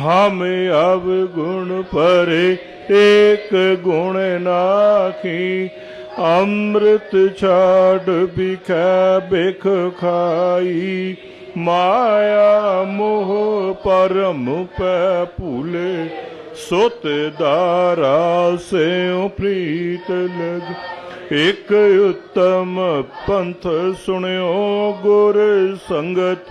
ਹਮ ਅਵਗੁਣ ਪਰੇ ਏਕ ਗੁਣ ਨਾਖੀ, ਅੰਮ੍ਰਿਤ ਛਾੜ ਬਿਖੈ ਬਿਖ ਖਾਈ। ਮਾਇਆ ਮੋਹ ਪਰਮ ਪੈ ਭੂਲੇ, ਸੁਤ ਦਾਰਾ ਸਿਉ ਪ੍ਰੀਤ ਲਗ। ਇਕ ਉਤਮ ਪੰਥ ਸੁਣਿਓ ਗੁਰ ਸੰਗਤ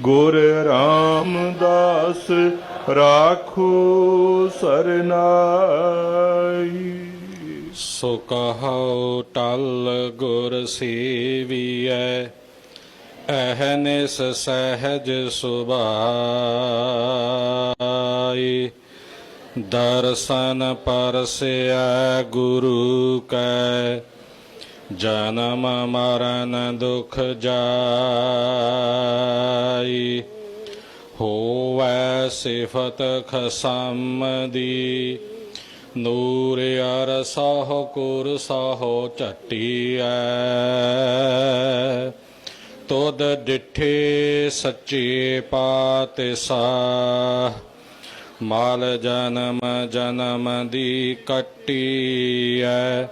ਗੁਰ ਰਾਮਦਾਸ ਰਾਖੂ ਸਰਨਾਈ। ਸੋ ਕਹੋ ਟਲ ਗੁਰ ਸੇਵੀਐ ਅਹਨਿਸ ਸਹਿਜ ਸੁਭਾਈ। ਦਰਸ਼ਨ ਪਰਸਿਆ ਗੁਰੂ ਕੈ, ਜਨਮ ਮਰਨ ਦੁਖ ਜਾਈ। ਸਿਫਤ ਖਸਮ ਦੀ ਨੂਰ ਅਰ ਸਾਹ ਕੁਰ ਸਾਹੋ ਝਟੀਐ। ਤੁਧ ਡਿਠੇ ਸੱਚੇ ਪਾਤਿ ਸਾਹ ਮਾਲ ਜਨਮ ਜਨਮ ਦੀ ਕੱਟੀਐ।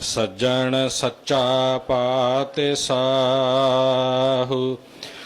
ਸੱਜਣ ਸੱਚਾ ਪਾਤਿ ਸਾਹੂ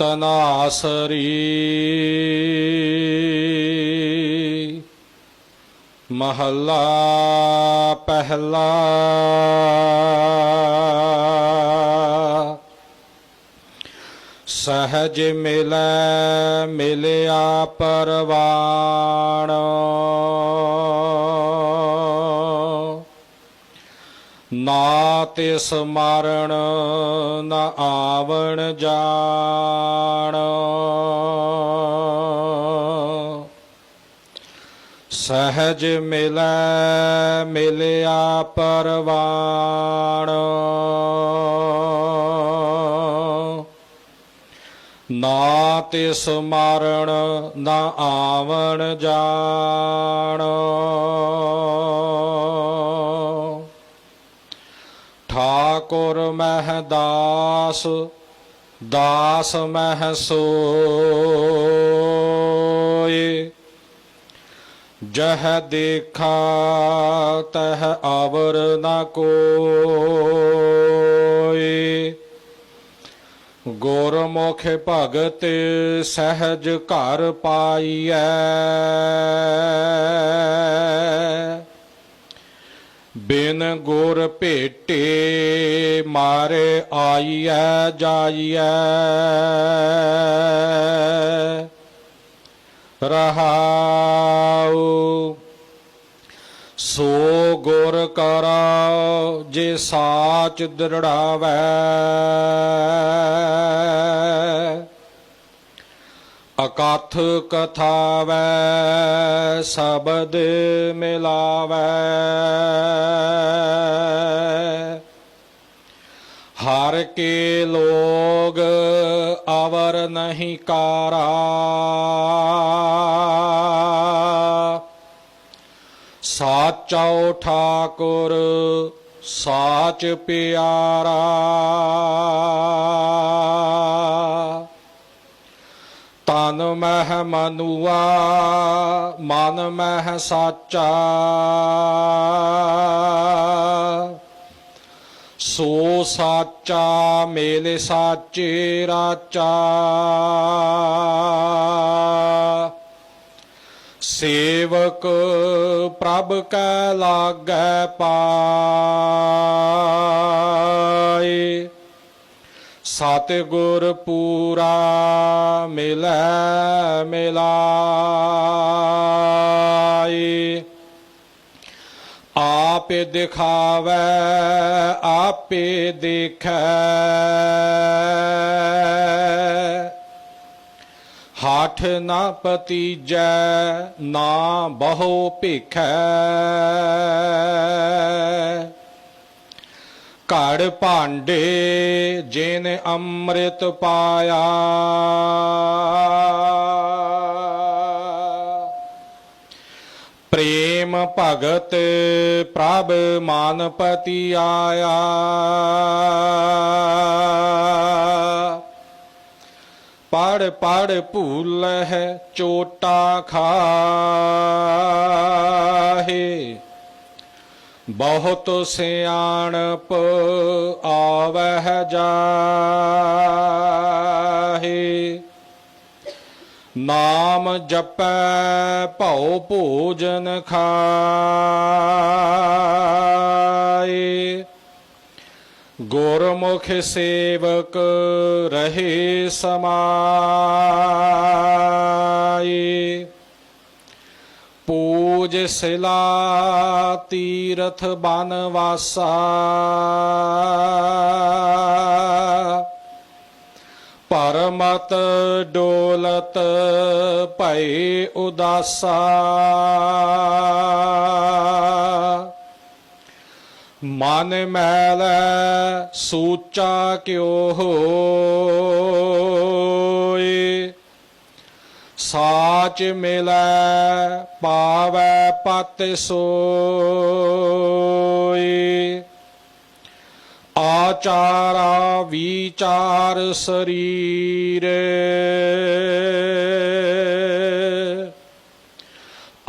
ਤਨਾਸਰੀ। ਮਹੱਲਾ ਪਹਿਲਾ। ਸਹਜ ਮਿਲੈ ਮਿਲਿਆ ਪਰਵਾਣ। ਨਾ ਤਿਸ ਮਰਨ ਨ ਆਵਣ ਜਾਣ। ਸਹਜ ਮਿਲੈ, ਮਿਲਿਆ ਪਰਵਾਣ। ਨਾ ਤਿਸ ਮਾਰਣ, ਨਾ ਆਵਣ ਜਾਣ। ਠਾਕੁਰ ਮਹਿ ਦਾਸ ਦਾਸ ਮਹਿ ਸੋਏ ਜਹ ਦੇਖਾ ਤਹ ਆਵਰ ਨਾ ਕੋਏ ਗੁਰਮੁਖ ਭਗਤ ਸਹਿਜ ਘਰ ਪਾਈਐ। ਬਿਨ ਗੁਰ ਭੇਟੇ ਮਾਰੇ ਆਈਐ ਜਾਈਐ। ਰਹਾਉ ਸੋ ਗੁਰ ਕਰਾ ਜੇ ਸਾਚ ਦ੍ਰਿੜਾਵੈ। ਅਕਥ ਕਥਾਵੈ ਸ਼ਬਦ ਮਿਲਾਵੈ। ਹਰ ਕੇ ਲੋਗ ਅਵਰ ਨਹੀਂ ਕਾਰਾ। ਸਾਚੋ ਠਾਕੁਰ ਸਾਚ ਪਿਆਰਾ ਮਹਿ ਮਨੁਆ ਮਨ ਮਹਿ ਸਾਚਾ। ਸੋ ਸਾਚਾ ਮੇਲੇ ਸਾਚੇ ਰਾਚਾ। ਸੇਵਕ ਪ੍ਰਭ ਕੈ ਲਾਗੈ ਪਾਏ ਸਤਿਗੁਰ ਪੂਰਾ ਮਿਲੈ ਮਿਲਾਏ ਆਪੇ ਦਿਖਾਵੈ ਆਪੇ ਦੇਖੈ। ਹਾਠ ਨਾ ਪਤੀਜੈ ਨਾ ਬਹੁ ਭਿਖੈ। ਘੜ ਭਾਂਡੇ ਜਿਨ ਅੰਮ੍ਰਿਤ ਪਾਇਆ। ਪ੍ਰੇਮ ਭਗਤ ਪ੍ਰਭ ਮਾਨਪਤੀ ਆਇਆ। ਪੜ ਪੜ ਭੂਲ ਹੈ ਚੋਟਾ ਖਾਹੇ। ਬਹੁਤ ਸਿਆਣਪ ਆਵਹਿ ਜਾਹੇ। ਨਾਮ ਜਪੈ ਭਉ ਭੋਜਨ ਖਾਏ। ਗੁਰਮੁਖ ਸੇਵਕ ਰਹੇ ਸਮਾਏ। ਪੂਜ ਸਿਲਾ ਤੀਰਥ ਬਨਵਾਸਾ। ਪਰਮਤ ਡੋਲਤ ਭਈ ਉਦਾਸਾ। ਮਨ ਮੈਲ ਸੂਚਾ ਕਿਉ ਹੋ ਸਾਚ ਮਿਲੈ, ਪਾਵੈ ਪਤ ਸੋਈ। ਆਚਾਰਾ ਵਿਚਾਰ ਸਰੀਰ।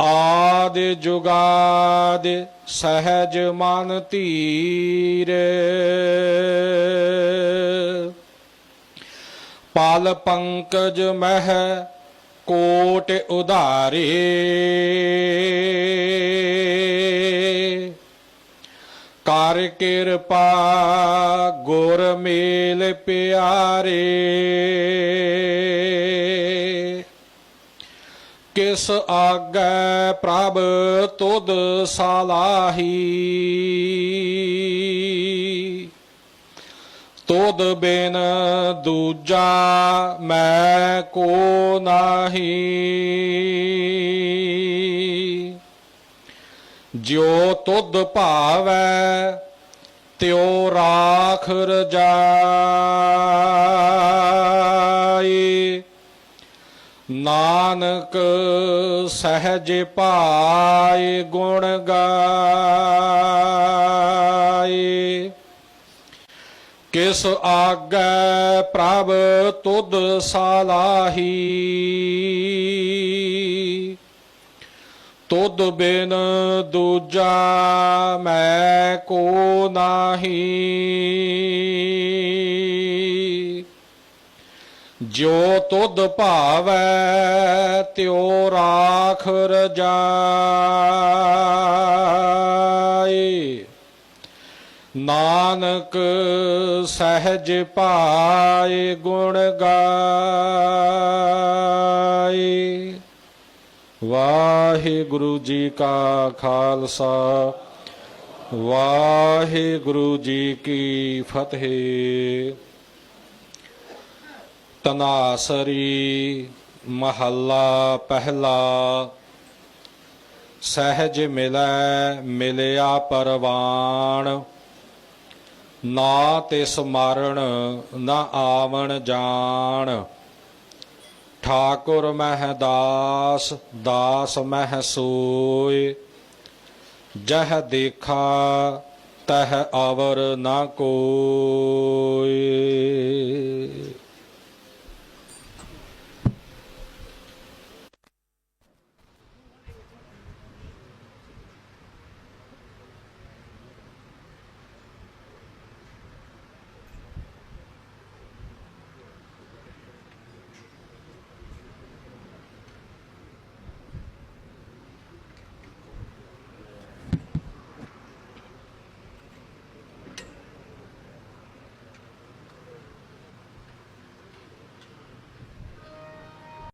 ਆਦ ਜੁਗਾਦ ਸਹਿਜ ਮਨ ਧੀਰ। ਪਾਲ ਪੰਕਜ ਮਹਿ ਕੋਟ ਉਧਾਰੇ। ਕਰ ਕਿਰਪਾ ਗੁਰ ਮੇਲ ਪਿਆਰੇ। ਕਿਸ ਆਗੈ ਪ੍ਰਭ ਤੁਧ ਸਾਲਾਹੀ। ਤੁਧ ਬਿਨ ਦੂਜਾ ਮੈਂ ਕੋ ਨਾਹੀ। ਜਿਉ ਤੁਧ ਭਾਵੈ, ਤਿਉ ਰਾਖ ਰਜਾਈ। ਨਾਨਕ ਸਹਿਜ ਪਾਏ ਗੁਣ ਗਾਏ ਕਿਸ ਆਗੈ ਪ੍ਰਭ ਤੁਧ ਸਾਲਾਹੀ? ਤੁਧ ਬਿਨ ਦੂਜਾ ਮੈਂ ਕੋ ਨਾਹੀ। ਜੋ ਤੁਧ ਭਾਵੈ, ਤਿਉ ਰਾਖ ਰਜਾਈ ਨਾਨਕ ਸਹਿਜ ਪਾਏ ਗੁਣ ਗਾਏ। ਵਾਹਿਗੁਰੂ ਜੀ ਕਾ ਖਾਲਸਾ, ਵਾਹਿਗੁਰੂ ਜੀ ਕੀ ਫਤਿਹ। ਤਨਾਸਰੀ ਮਹੱਲਾ ਪਹਿਲਾ, ਸਹਿਜ ਮਿਲੈ ਮਿਲਿਆ ਪਰਵਾਣ। ਨਾ ਤੇ ਮਾਰਣ ਨਾ ਆਵਣ ਜਾਣ। ਠਾਕੁਰ ਮਹਿ ਦਾਸ ਦਾਸ ਮਹਿ ਸੋਏ ਜਹ ਦੇਖਾ, ਤਹ ਅਵਰ ਨਾ ਕੋਏ